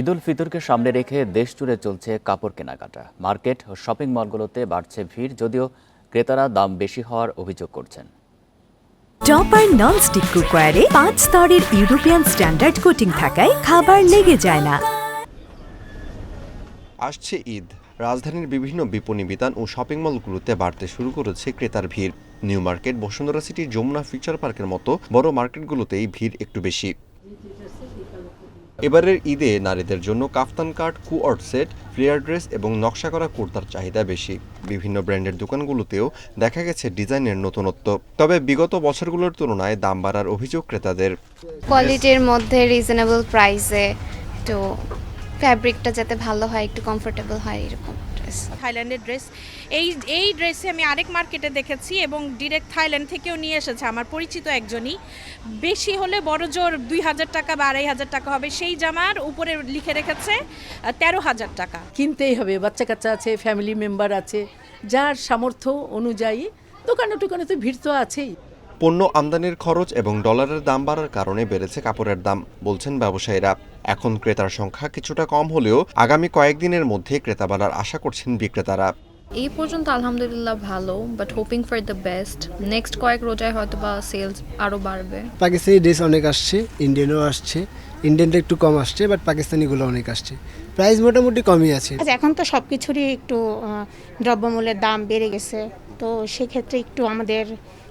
ঈদুল ফিতরকে সামনে রেখে দেশ জুড়ে চলছে কাপড় কেনাকাটা। মার্কেট ও শপিং মলগুলোতে বাড়ছে ভিড় যদিও ক্রেতারা দাম বেশি হওয়ার অভিযোগ করছেন। টপার ননস্টিক কুকওয়ারে পাঁচ স্তরের ইউরোপিয়ান স্ট্যান্ডার্ড কোটিং থাকায় খাবার লেগে যায় না। আসছে ঈদ। রাজধানীর বিভিন্ন বিপণী বিতান ও শপিং মলগুলোতে বাড়তে শুরু করেছে ক্রেতার ভিড়। নিউ মার্কেট বসুন্ধরা সিটির যমুনা ফিউচার পার্কের মতো বড় মার্কেটগুলোতেই ভিড় একটু বেশি। এবারের ঈদে নারীদের জন্য কাফতান cut co-ord set, flare dress এবং নকশা করা কুর্তার চাহিদা বেশি। বিভিন্ন ব্র্যান্ডের দোকানগুলোতেও দেখা গেছে ডিজাইনের নতুনত্ব। তবে বিগত বছরগুলোর তুলনায় দাম বাড়ার অভিযোগ ক্রেতাদের। কোয়ালিটির মধ্যে রিজনেবল প্রাইসে তো ফ্যাব্রিকটা যাতে ভালো হয়, একটু কমফোর্টেবল হয়, এরকম। ড্রেস, থাইল্যান্ডের ড্রেস। এই এই ড্রেসে আমি আরেক মার্কেটে দেখেছি এবং ডিরেক্ট থাইল্যান্ড থেকেও নিয়ে এসেছে আমার পরিচিত একজনই। বেশি হলে বড় জোর দুই হাজার টাকা বা আড়াই হাজার টাকা হবে। সেই জামার উপরে লিখে রেখেছে তেরো হাজার টাকা। কিনতেই হবে বাচ্চা কাচ্চা আছে ফ্যামিলি মেম্বার আছে, যার সামর্থ্য অনুযায়ী দোকানে টোকানে তো ভিড় তো আছেই। পণ্য আমদানির খরচ এবং ডলারের দাম বাড়ার কারণে বেড়েছে কাপড়ের দাম, বলছেন ব্যবসায়ীরা। এখন ক্রেতার সংখ্যা কিছুটা কম হলেও আগামী কয়েকদিনের মধ্যে ক্রেতা বাড়ার আশা করছেন বিক্রেতারা। এই পর্যন্ত আলহামদুলিল্লাহ ভালো but hoping for the best next কয়েক রোজায় হয়তো বা সেলস আরও বাড়বে। পাকিস্তানি ড্রেস অনেক আসছে ইন্ডিয়ানও আসছে ইন্ডিয়ানটা একটু কম আসছে বাট পাকিস্তানিগুলো অনেক আসছে। প্রাইস মোটামুটি কমই আছে। আচ্ছা এখন তো সব কিছুরই একটু দ্রব্যমূল্যের দাম বেড়ে গেছে তো সেক্ষেত্রে একটু আমাদের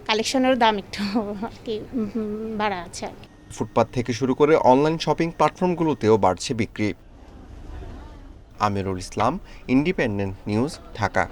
কালেকশনের দাম একটু আর কি বাড়া আছে আর কি। ফুটপাত থেকে শুরু করে অনলাইন শপিং প্ল্যাটফর্মগুলোতেও বাড়ছে বিক্রি। Amirul Islam Independent News Dhaka.